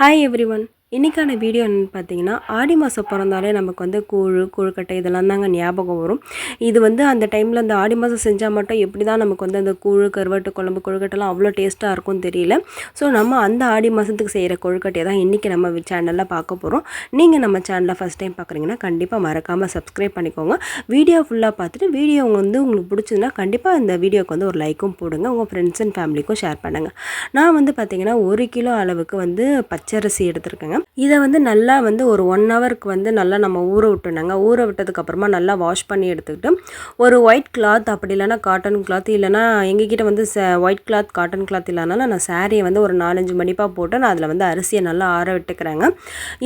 Hi everyone. இன்றைக்கான video என்னென்னு பார்த்தீங்கன்னா ஆடி மாதம் பிறந்தாலே நமக்கு வந்து கூழு கொழுக்கட்டை இதெல்லாம் தாங்க ஞாபகம் வரும். இது வந்து அந்த டைமில் அந்த ஆடி மாதம் செஞ்சால் மட்டும் எப்படி தான் நமக்கு வந்து அந்த கூழ் கருவாட்டு குழம்பு கொழுக்கட்டைலாம் அவ்வளோ டேஸ்ட்டாக இருக்கும்னு தெரியல. ஸோ நம்ம அந்த ஆடி மாதத்துக்கு செய்கிற கொழுக்கட்டையை தான் இன்றைக்கி நம்ம சேனலில் பார்க்க போகிறோம் நீங்கள் நம்ம சேனலில் ஃபஸ்ட் டைம் பார்க்குறீங்கன்னா கண்டிப்பாக மறக்காமல் சப்ஸ்கிரைப் பண்ணிக்கோங்க. வீடியோ ஃபுல்லாக பார்த்துட்டு வீடியோ வந்து உங்களுக்கு பிடிச்சதுன்னா கண்டிப்பாக இந்த வீடியோக்கு வந்து ஒரு லைக்கும் போடுங்க. உங்கள் ஃப்ரெண்ட்ஸ் அண்ட் ஃபேமிலிக்கும் ஷேர் பண்ணுங்கள் நான் வந்து பார்த்திங்கன்னா ஒரு கிலோ அளவுக்கு வந்து பச்சரிசி எடுத்திருக்கேங்க. இதை வந்து நல்லா வந்து ஒரு ஒன் ஹவருக்கு வந்து நல்லா நம்ம ஊற விட்டுனாங்க ஊற விட்டதுக்கப்புறமா நல்லா வாஷ் பண்ணி எடுத்துக்கிட்டு ஒரு ஒயிட் கிளாத் அப்படி இல்லைனா காட்டன் கிளாத் இல்லைனா எங்ககிட்ட வந்து ச ஒயிட் கிளாத் காட்டன் கிளாத் இல்லைனால நான் சாரியை வந்து ஒரு நாலஞ்சு மணிப்பாக போட்டு நான் அதில் வந்து அரிசியை நல்லா ஆற விட்டுக்கிறேங்க.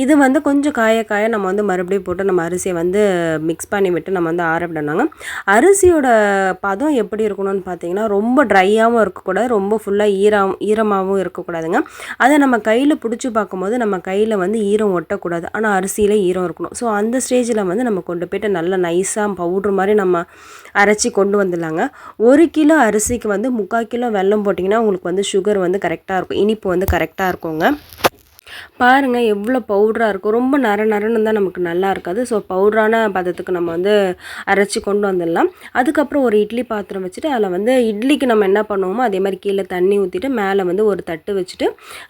இது வந்து கொஞ்சம் காய காய நம்ம வந்து மறுபடியும் போட்டு நம்ம அரிசியை வந்து மிக்ஸ் பண்ணி விட்டு நம்ம வந்து ஆற விடணுங்க. அரிசியோட பதம் எப்படி இருக்கணும்னு பார்த்தீங்கன்னா ரொம்ப ட்ரையாகவும் இருக்கக்கூடாது ரொம்ப ஃபுல்லாக ஈரம் ஈரமாகவும் இருக்கக்கூடாதுங்க. அதை நம்ம கையில் பிடிச்சி பார்க்கும்போது நம்ம கையில் வந்து ஈரம் ஒட்டக்கூடாது. ஆனால் அரிசியில் ஈரம் இருக்கணும். ஸோ அந்த ஸ்டேஜில் வந்து நம்ம கொண்டு போய்ட்டு நல்லா நைஸாக பவுட்ரு மாதிரி நம்ம அரைச்சி கொண்டு வந்துடலாங்க. ஒரு கிலோ அரிசிக்கு வந்து முக்கால் கிலோ வெல்லம் போட்டிங்கன்னா உங்களுக்கு வந்து சுகர் வந்து கரெக்டாக இருக்கும். இனிப்பு வந்து கரெக்டாக இருக்குங்க. பாருங்கள் எவ்வளோ பவுட்ராக இருக்கும். ரொம்ப நர நரன்னு தான் நமக்கு நல்லா இருக்காது. ஸோ பவுட்ரான பதத்துக்கு நம்ம வந்து அரைச்சி கொண்டு வந்துடலாம். அதுக்கப்புறம் ஒரு இட்லி பாத்திரம் வச்சுட்டு அதில் வந்து இட்லிக்கு நம்ம என்ன பண்ணுவோமோ அதே மாதிரி கீழே தண்ணி ஊற்றிட்டு மேலே வந்து ஒரு தட்டு வச்சுட்டு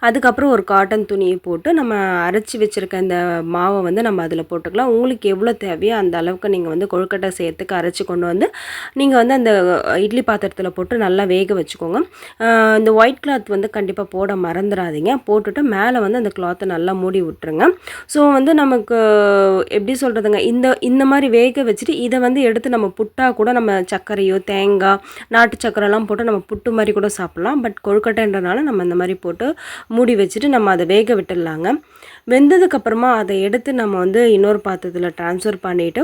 அதுக்கப்புறம் ஒரு காட்டன் துணியை போட்டு நம்ம அரைச்சி வச்சுருக்க இந்த மாவை வந்து நம்ம அதில் போட்டுக்கலாம். உங்களுக்கு எவ்வளோ தேவையோ அந்த அளவுக்கு நீங்கள் வந்து கொழுக்கட்டை சேர்த்துக்கு அரைச்சி கொண்டு வந்து நீங்கள் வந்து அந்த இட்லி பாத்திரத்தில் போட்டு நல்லா வேக வச்சுக்கோங்க. இந்த ஒயிட் கிளாத் வந்து கண்டிப்பாக போட மறந்துடாதீங்க. போட்டுட்டு மேலே வந்து அந்த கிளாத்தை நல்லா மூடி விட்டுருங்க. ஸோ வந்து நமக்கு எப்படி சொல்கிறதுங்க இந்த இந்த மாதிரி வேக வச்சுட்டு இதை வந்து எடுத்து நம்ம புட்டாக கூட நம்ம சர்க்கரையோ தேங்காய் நாட்டு சர்க்கரைலாம் போட்டு நம்ம புட்டு மாதிரி கூட சாப்பிட்லாம். பட் கொழுக்கட்டைன்றனால நம்ம இந்த மாதிரி போட்டு மூடி வச்சுட்டு நம்ம அதை வேக விட்டுடலாங்க. வெந்ததுக்கப்புறமா அதை எடுத்து நம்ம வந்து இன்னொரு பாத்திரத்தில் ட்ரான்ஸ்ஃபர் பண்ணிவிட்டு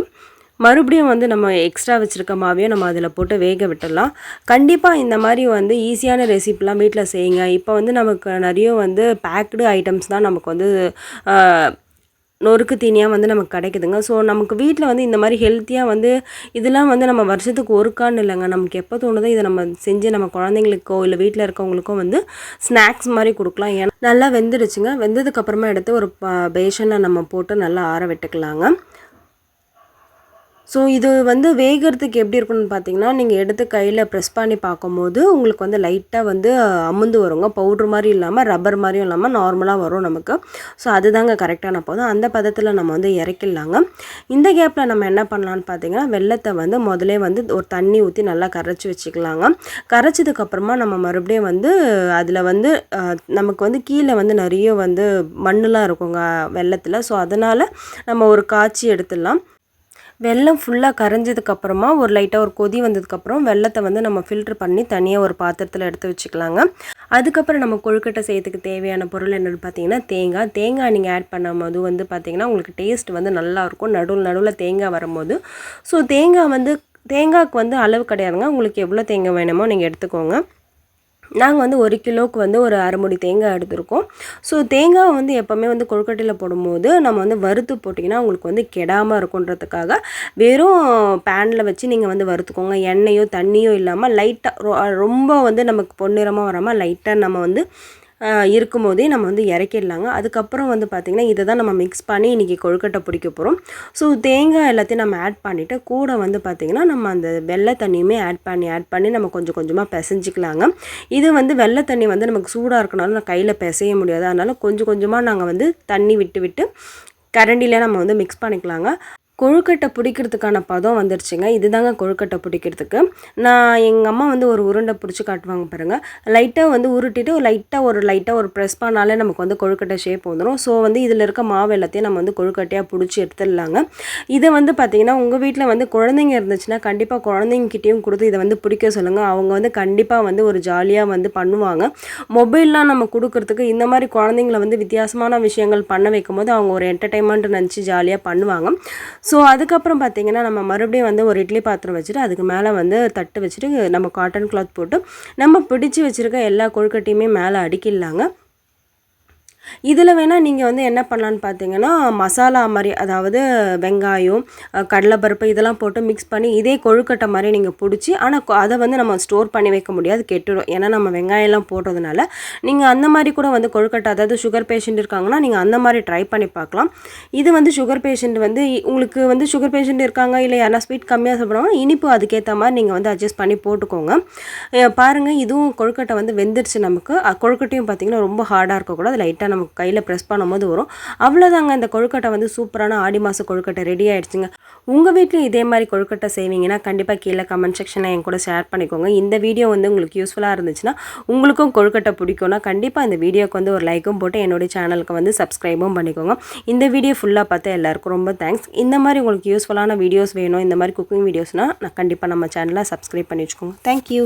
மறுபடியும் வந்து நம்ம எக்ஸ்ட்ரா வச்சுருக்க மாவையும் நம்ம அதில் போட்டு வேக விட்டுடலாம். கண்டிப்பாக இந்த மாதிரி வந்து ஈஸியான ரெசிப்பிலாம் வீட்டில் செய்யுங்க. இப்போ வந்து நமக்கு நிறைய வந்து பேக்டு ஐட்டம்ஸ் தான் நமக்கு வந்து நொறுக்கு தீனியாக வந்து நமக்கு கிடைக்குதுங்க. ஸோ நமக்கு வீட்டில் வந்து இந்த மாதிரி ஹெல்த்தியாக வந்து இதெல்லாம் வந்து நம்ம வருஷத்துக்கு ஒருக்கான்னு இல்லைங்க. நமக்கு எப்போ தோணுதோ இதை நம்ம செஞ்சு நம்ம குழந்தைங்களுக்கோ இல்லை வீட்டில் இருக்கவங்களுக்கோ வந்து ஸ்நாக்ஸ் மாதிரி கொடுக்கலாம். ஏன்னா நல்லா வெந்துடுச்சுங்க. வெந்ததுக்கப்புறமா எடுத்து ஒரு பேஷனில் நம்ம போட்டு நல்லா ஆற விட்டுக்கலாங்க. ஸோ இது வந்து வேகிறதுக்கு எப்படி இருக்குன்னு பார்த்தீங்கன்னா நீங்கள் எடுத்து கையில் ப்ரெஸ் பண்ணி பார்க்கும்போது உங்களுக்கு வந்து லைட்டாக வந்து அமுந்து வருங்க. பவுட்ரு மாதிரி இல்லாமல் ரப்பர் மாதிரியும் இல்லாமல் நார்மலாக வரும் நமக்கு. ஸோ அதுதாங்க கரெக்டான போதும் அந்த பதத்தில் நம்ம வந்து இறக்கிடலாங்க. இந்த கேப்பில் நம்ம என்ன பண்ணலான்னு பார்த்தீங்கன்னா வெள்ளத்தை வந்து முதலே வந்து ஒரு தண்ணி ஊற்றி நல்லா கரைச்சி வச்சுக்கலாங்க. கரைச்சதுக்கப்புறமா நம்ம மறுபடியும் வந்து அதில் வந்து நமக்கு வந்து கீழே வந்து நிறைய வந்து மண்ணெலாம் இருக்குங்க வெள்ளத்தில். ஸோ அதனால் நம்ம ஒரு காய்ச்சி எடுத்துடலாம். வெள்ளம் ஃபுல்லாக கரைஞ்சதுக்கப்புறமா ஒரு லைட்டாக ஒரு கொதி வந்ததுக்கப்புறம் வெள்ளத்தை வந்து நம்ம ஃபில்ட்ரு பண்ணி தனியாக ஒரு பாத்திரத்தில் எடுத்து வச்சுக்கலாங்க. அதுக்கப்புறம் நம்ம கொழுக்கட்டை செய்யறதுக்கு தேவையான பொருள் என்னென்னு பார்த்தீங்கன்னா தேங்காய். தேங்காய் நீங்கள் ஆட் பண்ணும்போது வந்து பார்த்திங்கன்னா உங்களுக்கு டேஸ்ட் வந்து நல்லாயிருக்கும் நடுவில் நடுவில் தேங்காய் வரும்போது. ஸோ தேங்காய் வந்து தேங்காய்க்கு வந்து அளவு கிடையாதுங்க. உங்களுக்கு எவ்வளோ தேங்காய் வேணுமோ நீங்கள் எடுத்துக்கோங்க. நாங்கள் வந்து ஒரு கிலோவுக்கு வந்து ஒரு அரைமுடி தேங்காய் எடுத்திருக்கோம். ஸோ தேங்காய் வந்து எப்போவுமே வந்து கொழுக்கட்டையில் போடும்போது நம்ம வந்து வறுத்து போட்டிங்கன்னா உங்களுக்கு வந்து கெடாமல் இருக்குன்றதுக்காக வெறும் பேனில் வச்சு நீங்கள் வந்து வறுத்துக்கோங்க. எண்ணெயோ தண்ணியோ இல்லாமல் லைட்டாக ரொம்ப வந்து நமக்கு பொன்னிறமாக வராமல் லைட்டாக நம்ம வந்து இருக்கும்போதே நம்ம வந்து இறக்கிடலாங்க. அதுக்கப்புறம் வந்து பார்த்திங்கன்னா இதை தான் நம்ம மிக்ஸ் பண்ணி இன்றைக்கி கொழுக்கட்டை பிடிக்க போகிறோம் ஸோ தேங்காய் எல்லாத்தையும் நம்ம ஆட் பண்ணிவிட்டு கூட வந்து பார்த்திங்கன்னா நம்ம அந்த வெள்ளை தண்ணியுமே ஆட் பண்ணி ஆட் பண்ணி நம்ம கொஞ்சம் கொஞ்சமாக பிசைஞ்சிக்கலாங்க. இது வந்து வெள்ளை தண்ணி வந்து நமக்கு சூடாக இருக்கனால நான் கையில் பிசைய முடியாது. அதனால் கொஞ்சம் கொஞ்சமாக நாங்கள் வந்து தண்ணி விட்டு விட்டு கரண்டியில் நம்ம வந்து மிக்ஸ் பண்ணிக்கலாங்க. கொழுக்கட்டை பிடிக்கிறதுக்கான பதம் வந்துருச்சுங்க. இதுதாங்க கொழுக்கட்டை பிடிக்கிறதுக்கு. நான் எங்கள் அம்மா வந்து ஒரு உருண்டை பிடிச்சி காட்டுவாங்க பாருங்கள் லைட்டாக வந்து உருட்டிட்டு லைட்டாக ஒரு லைட்டாக ஒரு ப்ரெஸ் பண்ணாலே நமக்கு வந்து கொழுக்கட்டை ஷேப் வந்துடும் ஸோ வந்து இதில் இருக்க மாவு எல்லாத்தையும் நம்ம வந்து கொழுக்கட்டையாக பிடிச்சி எடுத்துடலாங்க. இதை வந்து பார்த்திங்கன்னா உங்கள் வீட்டில் வந்து குழந்தைங்க இருந்துச்சுன்னா கண்டிப்பாக குழந்தைங்கிட்டையும் கொடுத்து இதை வந்து பிடிக்க சொல்லுங்கள் அவங்க வந்து கண்டிப்பாக வந்து ஒரு ஜாலியாக வந்து பண்ணுவாங்க. மொபைல்லாம் நம்ம கொடுக்குறதுக்கு இந்த மாதிரி குழந்தைங்கள வந்து வித்தியாசமான விஷயங்கள் பண்ண வைக்கும் போது அவங்க ஒரு என்டர்டைன்மெண்ட் நினச்சி ஜாலியாக பண்ணுவாங்க. ஸோ அதுக்கப்புறம் பார்த்திங்கன்னா நம்ம மறுபடியும் வந்து ஒரு இட்லி பாத்திரம் வச்சுட்டு அதுக்கு மேலே வந்து தட்டு வச்சுட்டு நம்ம காட்டன் கிளாத் போட்டு நம்ம பிடிச்சி வச்சுருக்க எல்லா கொழுக்கட்டையுமே மேலே அடுக்கிடலாங்க. இதில் வேணால் நீங்கள் வந்து என்ன பண்ணலான்னு பார்த்தீங்கன்னா மசாலா மாதிரி அதாவது வெங்காயம் கடலைப்பருப்பு இதெல்லாம் போட்டு மிக்ஸ் பண்ணி இதே கொழுக்கட்டை மாதிரி நீங்கள் பிடிச்சி ஆனால் அதை வந்து நம்ம ஸ்டோர் பண்ணி வைக்க முடியாது கெட்டுடும். ஏன்னா நம்ம வெங்காயம்லாம் போடுறதுனால. நீங்கள் அந்த மாதிரி கூட வந்து கொழுக்கட்டை அதாவது சுகர் பேஷண்ட் இருக்காங்கன்னா நீங்கள் அந்த மாதிரி ட்ரை பண்ணி பார்க்கலாம். இது வந்து சுகர் பேஷண்ட் வந்து உங்களுக்கு வந்து சுகர் பேஷண்ட் இருக்காங்க இல்லை யாரா ஸ்வீட் கம்மியாக சாப்பிட்றாங்க இனிப்பு அதுக்கேற்ற மாதிரி நீங்கள் வந்து அட்ஜஸ்ட் பண்ணி போட்டுக்கோங்க. பாருங்கள் இதுவும் கொழுக்கட்டை வந்து வெந்துருச்சு நமக்கு. கொழுக்கட்டையும் பார்த்தீங்கன்னா ரொம்ப ஹார்டாக இருக்கக்கூடாது லைட்டாக நமக்கு கையில் ப்ரெஸ் பண்ணும்போது வரும். அவ்வளோதாங்க இந்த கொழுக்கட்டை வந்து சூப்பரான ஆடி மாத கொழுக்கட்டை ரெடி ஆகிடுச்சிங்க உங்கள் வீட்டில் இதே மாதிரி கொழுக்கட்டை செய்வீங்கன்னா கண்டிப்பாக கீழே கமெண்ட் செக்ஷனில் என் கூட ஷேர் பண்ணிக்கோங்க. இந்த வீடியோ வந்து உங்களுக்கு யூஸ்ஃபுல்லாக இருந்துச்சுன்னா உங்களுக்கும் கொழுக்கட்டை பிடிக்கும்னா கண்டிப்பாக இந்த வீடியோக்கு வந்து ஒரு லைக்கும் போட்டு என்னுடைய சேனலுக்கு வந்து சப்ஸ்கிரைபும் பண்ணிக்கோங்க. இந்த வீடியோ ஃபுல்லாக பார்த்து எல்லாருக்கும் ரொம்ப தேங்க்ஸ் இந்த மாதிரி உங்களுக்கு யூஸ்ஃபுல்லான வீடியோஸ் வேணும் இந்த மாதிரி குக்கிங் வீடியோஸ்னால் நான் கண்டிப்பாக நம்ம சேனலை சப்ஸ்கிரைப் பண்ணி வச்சுக்கோங்க. தேங்க்யூ